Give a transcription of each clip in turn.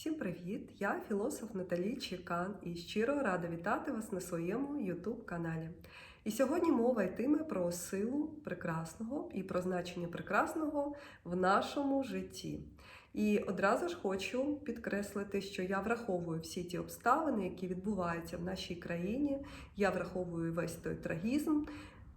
Всім привіт! Я філософ Наталі Чекан і щиро рада вітати вас на своєму YouTube каналі. І сьогодні мова йтиме про силу прекрасного і про значення прекрасного в нашому житті. І одразу ж хочу підкреслити, що я враховую всі ті обставини, які відбуваються в нашій країні. Я враховую весь той трагізм,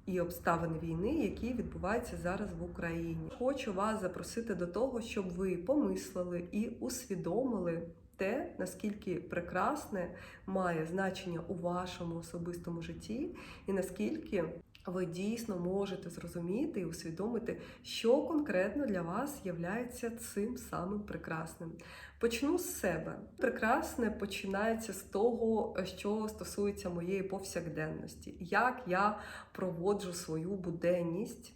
і обставини війни, які відбуваються зараз в Україні. Хочу вас запросити до того, щоб ви помислили і усвідомили те, наскільки прекрасне має значення у вашому особистому житті, і наскільки ви дійсно можете зрозуміти і усвідомити, що конкретно для вас є цим самим прекрасним. Почну з себе. Прекрасне починається з того, що стосується моєї повсякденності, як я проводжу свою буденність.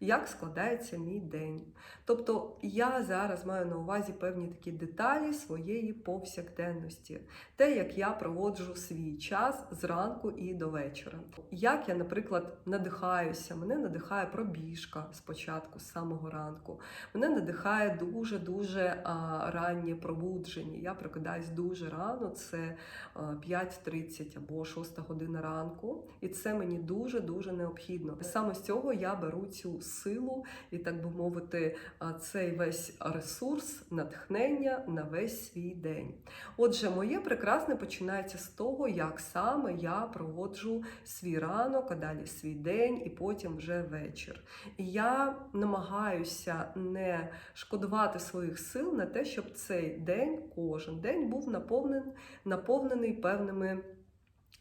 Як складається мій день? Тобто я зараз маю на увазі певні такі деталі своєї повсякденності, те, як я проводжу свій час зранку і до вечора. Як я, наприклад, надихаюся, мене надихає пробіжка спочатку, з самого ранку. Мене надихає дуже-дуже раннє пробудження. Я прокидаюсь дуже рано, це 5.30 або 6 година ранку, і це мені дуже-дуже необхідно. Саме з цього я беру цю силу і, так би мовити, цей весь ресурс, натхнення на весь свій день. Отже, моє прекрасне починається з того, як саме я проводжу свій ранок, а далі свій день і потім вже вечір. І я намагаюся не шкодувати своїх сил на те, щоб цей день, кожен день був наповнений, наповнений певними.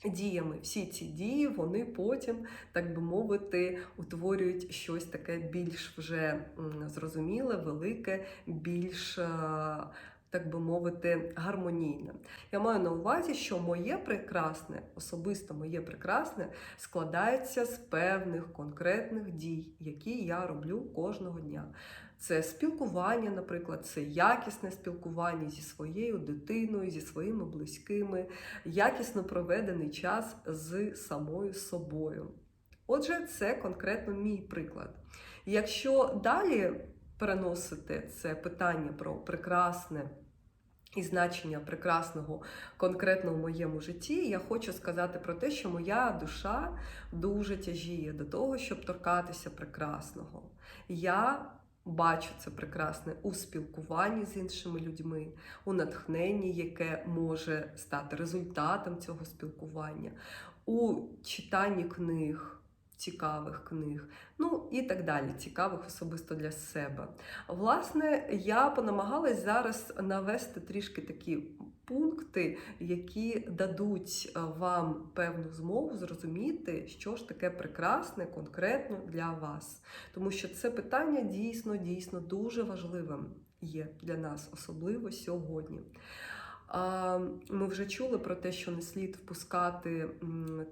Діями всі ці дії вони потім, так би мовити, утворюють щось таке більш вже зрозуміле, велике, більш, так би мовити, гармонійне. Я маю на увазі, що моє прекрасне, особисто моє прекрасне, складається з певних конкретних дій, які я роблю кожного дня. Це спілкування, наприклад, це якісне спілкування зі своєю дитиною, зі своїми близькими, якісно проведений час з самою собою. Отже, це конкретно мій приклад. Якщо далі переносити це питання про прекрасне і значення прекрасного конкретно в моєму житті, я хочу сказати про те, що моя душа дуже тяжіє до того, щоб торкатися прекрасного. Я Бачу це прекрасне у спілкуванні з іншими людьми, у натхненні, яке може стати результатом цього спілкування, у читанні книг, цікавих книг, ну і так далі, цікавих особисто для себе. Власне, я понамагалась зараз навести трішки такі пункти, які дадуть е, вам певну змогу зрозуміти, що ж таке прекрасне конкретно для вас. Тому що це питання дійсно, дійсно дуже важливим є для нас, особливо сьогодні. Ми вже чули про те, що не слід впускати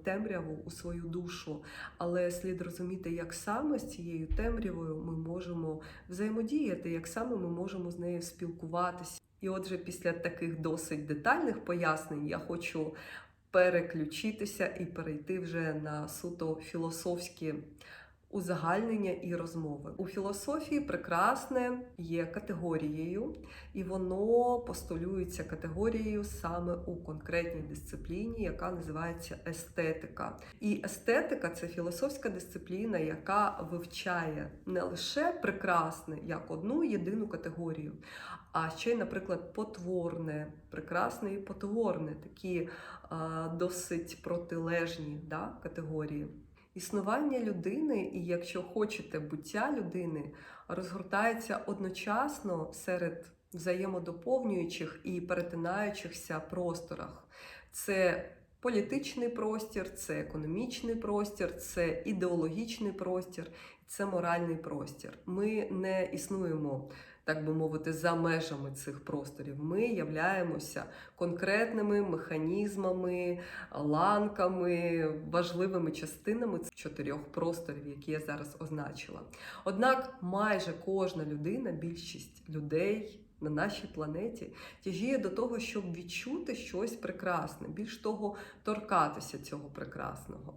темряву у свою душу, але слід розуміти, як саме з цією темрявою ми можемо взаємодіяти, як саме ми можемо з нею спілкуватися. І отже, після таких досить детальних пояснень я хочу переключитися і перейти вже на суто філософські узагальнення і розмови. У філософії прекрасне є категорією, і воно постулюється категорією саме у конкретній дисципліні, яка називається естетика. І естетика це філософська дисципліна, яка вивчає не лише прекрасне як одну єдину категорію, а ще й, наприклад, потворне, прекрасне і потворне, такі а, досить протилежні да, категорії. Існування людини, і якщо хочете, буття людини розгортається одночасно серед взаємодоповнюючих і перетинаючихся просторах. Це політичний простір, це економічний простір, це ідеологічний простір, це моральний простір. Ми не існуємо так би мовити, за межами цих просторів. Ми являємося конкретними механізмами, ланками, важливими частинами цих чотирьох просторів, які я зараз означила. Однак майже кожна людина, більшість людей. На нашій планеті тяжіє до того, щоб відчути щось прекрасне, більш того, торкатися цього прекрасного.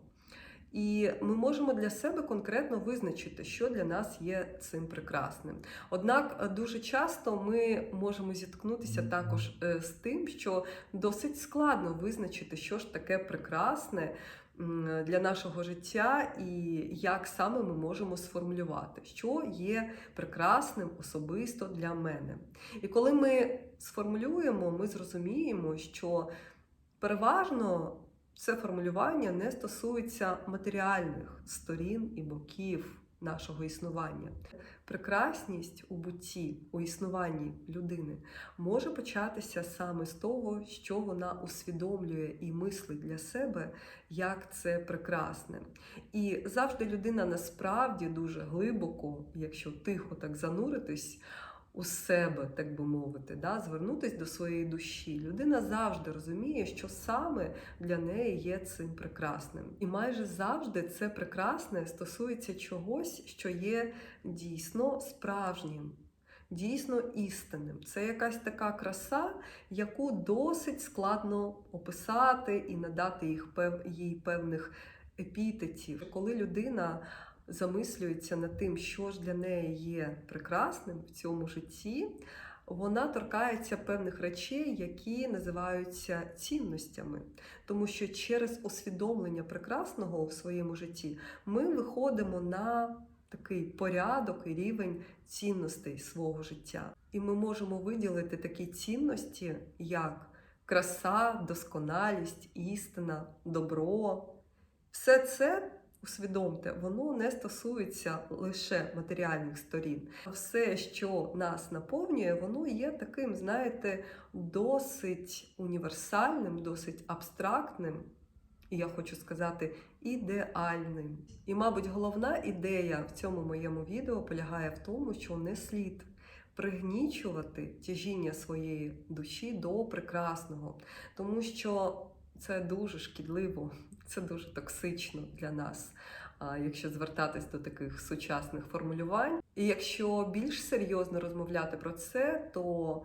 І ми можемо для себе конкретно визначити, що для нас є цим прекрасним. Однак е, дуже часто ми можемо зіткнутися також е, з тим, що досить складно визначити, що ж таке прекрасне для нашого життя, і як саме ми можемо сформулювати, що є прекрасним особисто для мене. І коли ми сформулюємо, ми зрозуміємо, що переважно це формулювання не стосується матеріальних сторін і боків нашого існування. Прекрасність у бутті, у існуванні людини може початися саме з того, що вона усвідомлює і мислить для себе, як це прекрасне. І завжди людина насправді дуже глибоко, якщо тихо так зануритись, у себе, так би мовити, да, звернутися до своєї душі. Людина завжди розуміє, що саме для неї є цим прекрасним. І майже завжди це прекрасне стосується чогось, що є дійсно справжнім. Дійсно істинним. Це якась така краса, яку досить складно описати і надати їх їй певних епітетів. Коли людина замислюється над тим, що ж для неї є прекрасним в цьому житті, вона торкається певних речей, які називаються цінностями. Тому що через усвідомлення прекрасного в своєму житті ми виходимо на такий порядок і рівень цінностей свого життя. І ми можемо виділити такі цінності, як краса, досконалість, істина, добро. Все це усвідомте, воно не стосується лише матеріальних сторін. Все, що нас наповнює, воно є таким, знаєте, досить універсальним, досить абстрактним. І я хочу сказати, ідеальним. І, мабуть, головна ідея в цьому моєму відео полягає в тому, що не слід пригнічувати тяжіння своєї душі до прекрасного, тому що це дуже шкідливо, це дуже токсично для нас, якщо звертатись до таких сучасних формулювань. І якщо більш серйозно розмовляти про це, то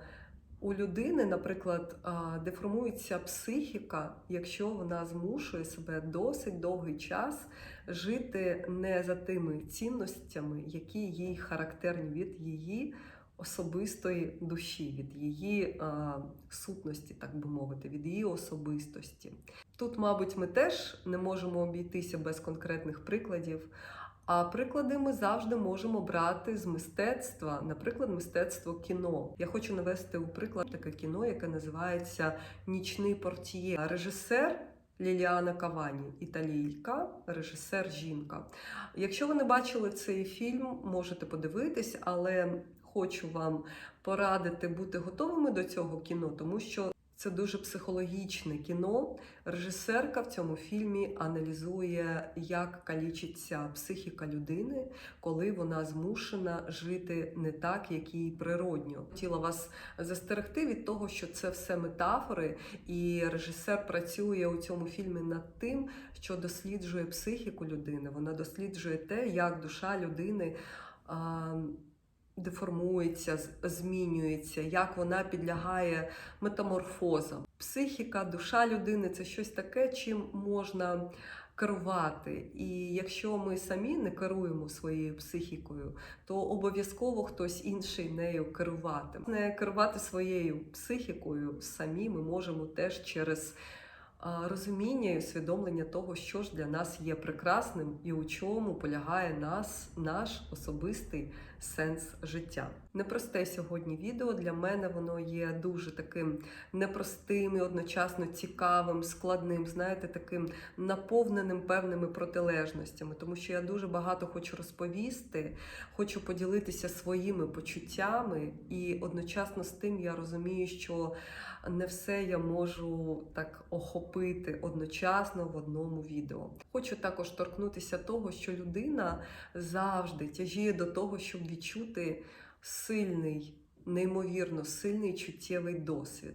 у людини, наприклад, деформується психіка, якщо вона змушує себе досить довгий час жити не за тими цінностями, які їй характерні від її особистої душі, від її а, сутності, так би мовити, від її особистості. Тут, мабуть, ми теж не можемо обійтися без конкретних прикладів. А приклади ми завжди можемо брати з мистецтва, наприклад, мистецтво кіно. Я хочу навести у приклад таке кіно, яке називається Нічний портіє. Режисер Ліліана Кавані, італійка, режисер жінка. Якщо ви не бачили цей фільм, можете подивитись, але хочу вам порадити бути готовими до цього кіно, тому що це дуже психологічне кіно. Режисерка в цьому фільмі аналізує, як калічиться психіка людини, коли вона змушена жити не так, як їй природньо. Хотіла вас застерегти від того, що це все метафори, і режисер працює у цьому фільмі над тим, що досліджує психіку людини. Вона досліджує те, як душа людини. Деформується, змінюється, як вона підлягає метаморфозам. Психіка, душа людини це щось таке, чим можна керувати. І якщо ми самі не керуємо своєю психікою, то обов'язково хтось інший нею керуватиме. Не керувати своєю психікою самі ми можемо теж через. Розуміння і усвідомлення того, що ж для нас є прекрасним і у чому полягає нас, наш особистий сенс життя. Непросте сьогодні відео для мене воно є дуже таким непростим і одночасно цікавим, складним, знаєте, таким наповненим певними протилежностями, тому що я дуже багато хочу розповісти, хочу поділитися своїми почуттями, і одночасно з тим я розумію, що не все я можу так охопити одночасно в одному відео. Хочу також торкнутися того, що людина завжди тяжіє до того, щоб відчути сильний, неймовірно сильний чуттєвий досвід.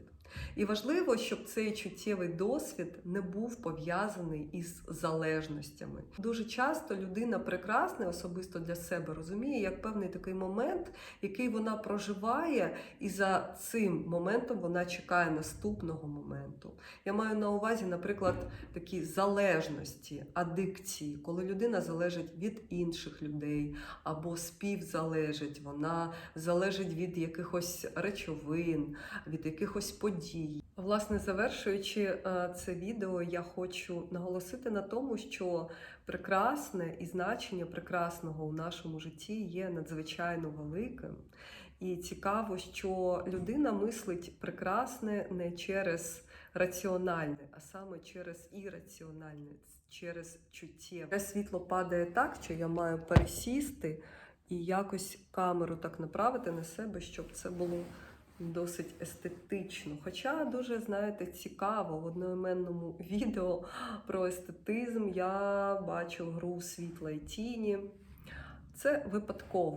І важливо, щоб цей чуттєвий досвід не був пов'язаний із залежностями. Дуже часто людина прекрасна, особисто для себе розуміє, як певний такий момент, який вона проживає, і за цим моментом вона чекає наступного моменту. Я маю на увазі, наприклад, такі залежності, адикції, коли людина залежить від інших людей або співзалежить, вона залежить від якихось речовин, від якихось подій. Власне, завершуючи е, це відео, я хочу наголосити на тому, що прекрасне і значення прекрасного у нашому житті є надзвичайно великим. І цікаво, що людина мислить прекрасне не через раціональне, а саме через ірраціональне, через чуттєве. Світло падає так, що я маю пересісти і якось камеру так направити на себе, щоб це було досить естетично. Хоча дуже, знаєте, цікаво в одноіменному відео про естетизм я бачу гру світла і тіні. Це випадково.